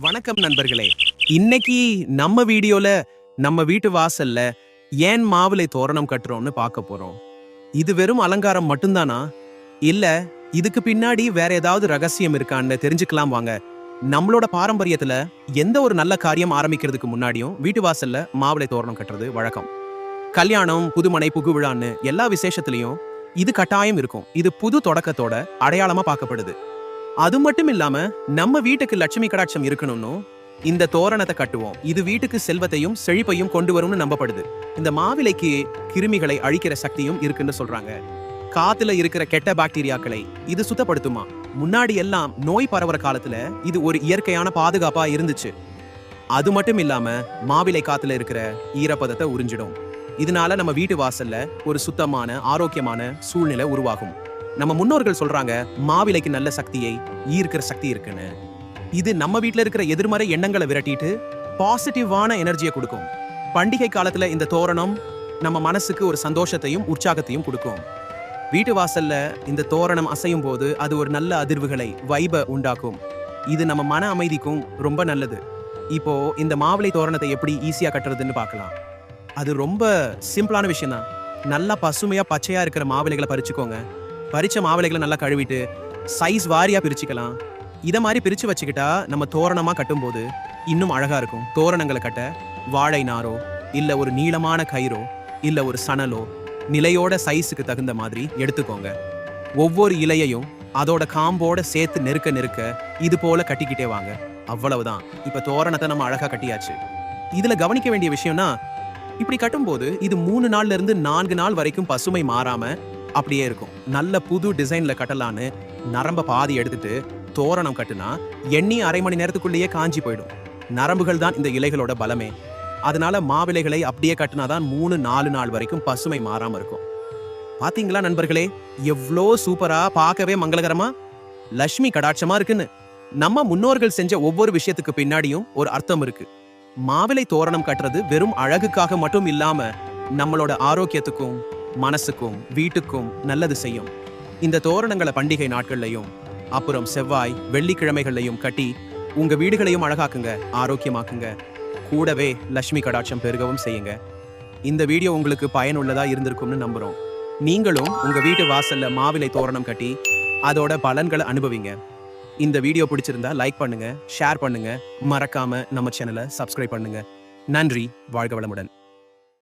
வணக்கம் நண்பர்களே. இன்னைக்கு நம்ம வீடியோல நம்ம வீட்டு வாசல்ல ஏன் மாவிலை தோரணம் கட்டுறோம்னு பார்க்க போறோம். இது வெறும் அலங்காரம் மட்டும்தானா? இல்ல இதுக்கு பின்னாடி வேற ஏதாவது ரகசியம் இருக்கான்னு தெரிஞ்சுக்கலாம் வாங்க. நம்மளோட பாரம்பரியத்துல எந்த ஒரு நல்ல காரியம் ஆரம்பிக்கிறதுக்கு முன்னாடியும் வீட்டு வாசல்ல மாவிலை தோரணம் கட்டுறது வழக்கம். கல்யாணம் புதுமனை புகுவிழான்னு எல்லா விசேஷத்துலயும் இது கட்டாயம் இருக்கும். இது புது தொடக்கத்தோட அடையாளமா பார்க்கப்படுது. அது மட்டும் இல்லாம நம்ம வீட்டுக்கு லட்சுமி கடாட்சம் இருக்கணும்னு இந்த தோரணத்தை கட்டுவோம். இது வீட்டுக்கு செல்வத்தையும் செழிப்பையும் கொண்டு வரும்னு நம்பப்படுது. இந்த மாவிலைக்கு கிருமிகளை அழிக்கிற சக்தியும் இருக்குன்னு சொல்றாங்க. காத்துல இருக்கிற கெட்ட பாக்டீரியாக்களை இது சுத்தப்படுத்துமா? முன்னாடி எல்லாம் நோய் பரவுற காலத்துல இது ஒரு இயற்கையான பாதுகாப்பா இருந்துச்சு. அது மட்டும் இல்லாம மாவிலை காத்துல இருக்கிற ஈரப்பதத்தை உறிஞ்சிடும். இதனால நம்ம வீட்டு வாசல்ல ஒரு சுத்தமான ஆரோக்கியமான சூழ்நிலை உருவாகும். நம்ம முன்னோர்கள் சொல்றாங்க மாவிலைக்கு நல்ல சக்தியை ஈர்க்கிற சக்தி இருக்குன்னு. இது நம்ம வீட்டில் இருக்கிற எதிர்மறை எண்ணங்களை விரட்டிட்டு பாசிட்டிவான எனர்ஜியை கொடுக்கும். பண்டிகை காலத்தில் இந்த தோரணம் நம்ம மனசுக்கு ஒரு சந்தோஷத்தையும் உற்சாகத்தையும் கொடுக்கும். வீட்டு வாசல்ல இந்த தோரணம் அசையும் போது அது ஒரு நல்ல அதிர்வுகளை வைப உண்டாக்கும். இது நம்ம மன அமைதிக்கும் ரொம்ப நல்லது. இப்போ இந்த மாவிலை தோரணத்தை எப்படி ஈஸியாக கட்டுறதுன்னு பார்க்கலாம். அது ரொம்ப சிம்பிளான விஷயம் தான் நல்லா பசுமையாக பச்சையாக இருக்கிற மாவிலைகளை பறிச்சுக்கோங்க. பறிச்ச மாவிளைகளை நல்லா கழுவிட்டு சைஸ் வாரியா பிரிச்சுக்கலாம். இதை மாதிரி பிரிச்சு வச்சுக்கிட்டா நம்ம தோரணமா கட்டும்போது இன்னும் அழகா இருக்கும். தோரணங்களை கட்ட வாழை நாரோ இல்ல ஒரு நீளமான கயிறோ இல்ல ஒரு சணலோ நிலையோட சைஸுக்கு தகுந்த மாதிரி எடுத்துக்கோங்க. ஒவ்வொரு இலையையும் அதோட காம்போட சேர்த்து நெருக்க நெருக்க இது போல கட்டிக்கிட்டே வாங்க. அவ்வளவுதான். இப்ப தோரணத்தை நம்ம அழகா கட்டியாச்சு. இதுல கவனிக்க வேண்டிய விஷயம்னா இப்படி கட்டும்போது இது மூணு நாள்ல இருந்து நான்கு நாள் வரைக்கும் பசுமை மாறாம அப்படியே இருக்கும். நல்ல புது டிசைன்ல கட்டலான்னு நரம்ப பாதி எடுத்துட்டு தோரணம் கட்டுனா எண்ணி அரை மணி நேரத்துக்குள்ளேயே காஞ்சி போயிடும். நரம்புகள் தான் இந்த இலைகளோட பலமே. அதனால மாவிலைகளை அப்படியே கட்டினாதான் மூணு நாலு நாள் வரைக்கும் பசுமை மாறாம இருக்கும். பாத்தீங்களா நண்பர்களே? எவ்வளோ சூப்பரா பார்க்கவே மங்களகரமா? லட்சுமி கடாட்சமா இருக்குன்னு. நம்ம முன்னோர்கள் செஞ்ச ஒவ்வொரு விஷயத்துக்கு பின்னாடியும் ஒரு அர்த்தம் இருக்கு. மாவிலை தோரணம் கட்டுறது வெறும் அழகுக்காக மட்டும் இல்லாம நம்மளோட ஆரோக்கியத்துக்கும் மனசுக்கும் வீட்டுக்கும் நல்லது செய்யும். இந்த தோரணங்களை பண்டிகை நாட்கள்லையும் அப்புறம் செவ்வாய் வெள்ளிக்கிழமைகள்லையும் கட்டி உங்க வீடுகளையும் அழகாக்குங்க ஆரோக்கியமாக்குங்க. கூடவே லட்சுமி கடாட்சம் பெருகவும் செய்யுங்க. இந்த வீடியோ உங்களுக்கு பயனுள்ளதா இருந்திருக்கும்னு நம்புறோம். நீங்களும் உங்க வீட்டு வாசல்ல மாவிலை தோரணம் கட்டி அதோட பலன்களை அனுபவிங்க. இந்த வீடியோ பிடிச்சிருந்தா லைக் பண்ணுங்க ஷேர் பண்ணுங்க. மறக்காம நம்ம சேனலை சப்ஸ்கிரைப் பண்ணுங்க. நன்றி வாழ்க வளமுடன்.